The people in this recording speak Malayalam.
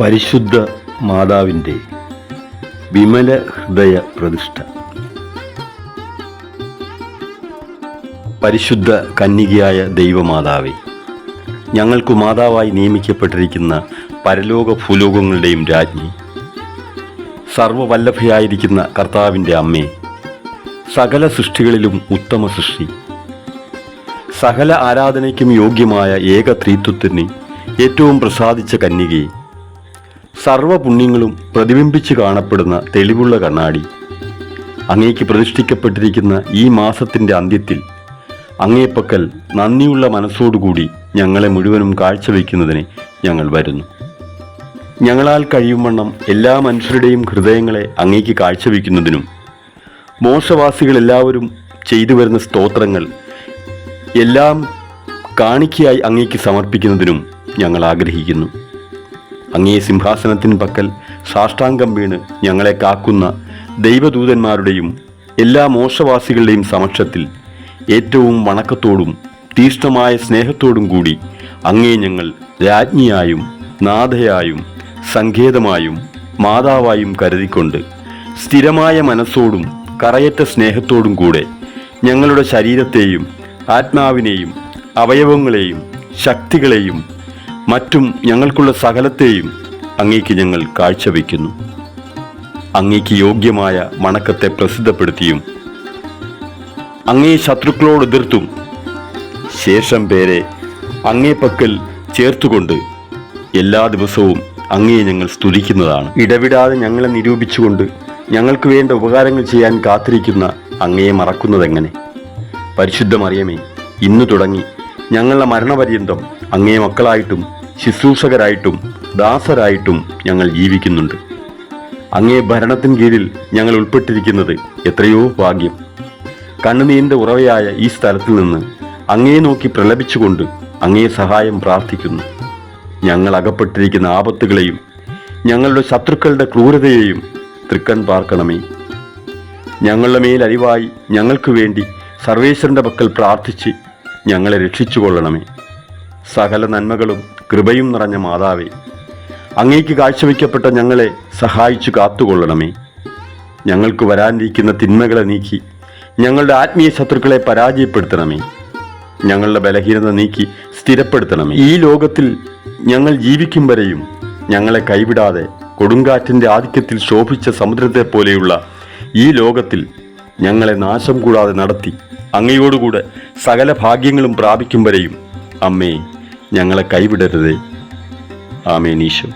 പരിശുദ്ധ മാതാവിന്റെ വിമല ഹൃദയ പ്രതിഷ്ഠ. പരിശുദ്ധ കന്യകയായ ദൈവമാതാവേ ഞങ്ങൾക്ക് മാതാവായി നിയമിക്കപ്പെട്ടിരിക്കുന്ന പരലോക ഭൂലോകങ്ങളുടെയും രാജ്ഞി സർവവല്ലഭയായിരിക്കുന്ന കർത്താവിന്റെ അമ്മേ സകല സൃഷ്ടികളിലും ഉത്തമ സൃഷ്ടി സകല ആരാധനയ്ക്കും യോഗ്യമായ ഏക ത്രീത്വത്തിന് ഏറ്റവും പ്രസാദിച്ച കന്യകയെ സർവപുണ്യങ്ങളും പ്രതിബിംബിച്ച് കാണപ്പെടുന്ന തെളിവുള്ള കണ്ണാടി. അങ്ങേക്ക് പ്രതിഷ്ഠിക്കപ്പെട്ടിരിക്കുന്ന ഈ മാസത്തിന്റെ അന്ത്യത്തിൽ അങ്ങേപ്പക്കൽ നന്ദിയുള്ള മനസ്സോടുകൂടി ഞങ്ങളെ മുഴുവനും കാഴ്ചവെക്കുന്നതിന് ഞങ്ങൾ വരുന്നു. ഞങ്ങളാൽ കഴിയുംവണ്ണം എല്ലാ മനുഷ്യരുടെയും ഹൃദയങ്ങളെ അങ്ങേക്ക് കാഴ്ചവെക്കുന്നതിനും മോശവാസികളെല്ലാവരും ചെയ്തു വരുന്ന സ്തോത്രങ്ങൾ എല്ലാം കാണിക്കയായി അങ്ങേക്ക് സമർപ്പിക്കുന്നതിനും ഞങ്ങൾ ആഗ്രഹിക്കുന്നു. അങ്ങേ സിംഹാസനത്തിന് പക്കൽ സാഷ്ടാംഗം വീണ് ഞങ്ങളെ കാക്കുന്ന ദൈവദൂതന്മാരുടെയും എല്ലാ മോശവാസികളുടെയും സമക്ഷത്തിൽ ഏറ്റവും വണക്കത്തോടും തീഷ്ണമായ സ്നേഹത്തോടും കൂടി അങ്ങേ ഞങ്ങൾ രാജ്ഞിയായും നാഥയായും സങ്കേതമായും മാതാവായും കരുതിക്കൊണ്ട് സ്ഥിരമായ മനസ്സോടും കറയറ്റ സ്നേഹത്തോടും കൂടെ ഞങ്ങളുടെ ശരീരത്തെയും ആത്മാവിനെയും അവയവങ്ങളെയും ശക്തികളെയും മറ്റും ഞങ്ങൾക്കുള്ള സകലത്തെയും അങ്ങേക്ക് ഞങ്ങൾ കാഴ്ചവെക്കുന്നു. അങ്ങേക്ക് യോഗ്യമായ മണക്കത്തെ പ്രസിദ്ധപ്പെടുത്തിയും അങ്ങേ ശത്രുക്കളോട് എതിർത്തും ശേഷം പേരെ അങ്ങേ പക്കൽ ചേർത്തുകൊണ്ട് എല്ലാ ദിവസവും അങ്ങേ ഞങ്ങൾ സ്തുതിക്കുന്നതാണ്. ഇടവിടാതെ ഞങ്ങളെ നിരൂപിച്ചുകൊണ്ട് ഞങ്ങൾക്ക് വേണ്ട ഉപകാരങ്ങൾ ചെയ്യാൻ കാത്തിരിക്കുന്ന അങ്ങയെ മറക്കുന്നതെങ്ങനെ? പരിശുദ്ധമറിയമേ ഇന്ന് തുടങ്ങി ഞങ്ങളുടെ മരണപര്യന്തം അങ്ങേ മക്കളായിട്ടും ശുശ്രൂഷകരായിട്ടും ദാസരായിട്ടും ഞങ്ങൾ ജീവിക്കുന്നുണ്ട്. അങ്ങേ ഭരണത്തിൻ കീഴിൽ ഞങ്ങൾ ഉൾപ്പെട്ടിരിക്കുന്നത് എത്രയോ ഭാഗ്യം. കണ്ണുനീരിന്റെ ഉറവയായ ഈ സ്ഥലത്തിൽ നിന്ന് അങ്ങേ നോക്കി പ്രലപിച്ചുകൊണ്ട് അങ്ങേ സഹായം പ്രാർത്ഥിക്കുന്നു. ഞങ്ങൾ അകപ്പെട്ടിരിക്കുന്ന ആപത്തുകളെയും ഞങ്ങളുടെ ശത്രുക്കളുടെ ക്രൂരതയെയും തൃക്കൺ പാർക്കണമേ. ഞങ്ങളുടെ മേൽ അരിവായി ഞങ്ങൾക്ക് വേണ്ടി സർവേശ്വരന്റെ പക്കൽ പ്രാർത്ഥിച്ച് ഞങ്ങളെ രക്ഷിച്ചുകൊള്ളണമേ. സകല നന്മകളും കൃപയും നിറഞ്ഞ മാതാവേ അങ്ങേക്ക് കാഴ്ചവെക്കപ്പെട്ട ഞങ്ങളെ സഹായിച്ചു കാത്തുകൊള്ളണമേ. ഞങ്ങൾക്ക് വരാനിരിക്കുന്ന തിന്മകളെ നീക്കി ഞങ്ങളുടെ ആത്മീയ ശത്രുക്കളെ പരാജയപ്പെടുത്തണമേ. ഞങ്ങളുടെ ബലഹീനത നീക്കി സ്ഥിരപ്പെടുത്തണമേ. ഈ ലോകത്തിൽ ഞങ്ങൾ ജീവിക്കും വരെയും ഞങ്ങളെ കൈവിടാതെ കൊടുങ്കാറ്റിന്റെ ആധിക്യത്തിൽ ശോഭിച്ച സമുദ്രത്തെ പോലെയുള്ള ഈ ലോകത്തിൽ ഞങ്ങളെ നാശം കൂടാതെ നടത്തി അങ്ങയോടുകൂടെ സകല ഭാഗ്യങ്ങളും പ്രാപിക്കും വരെയും. അമ്മേ ഞങ്ങളെ കൈവിടരുത്. ആമേനീശോ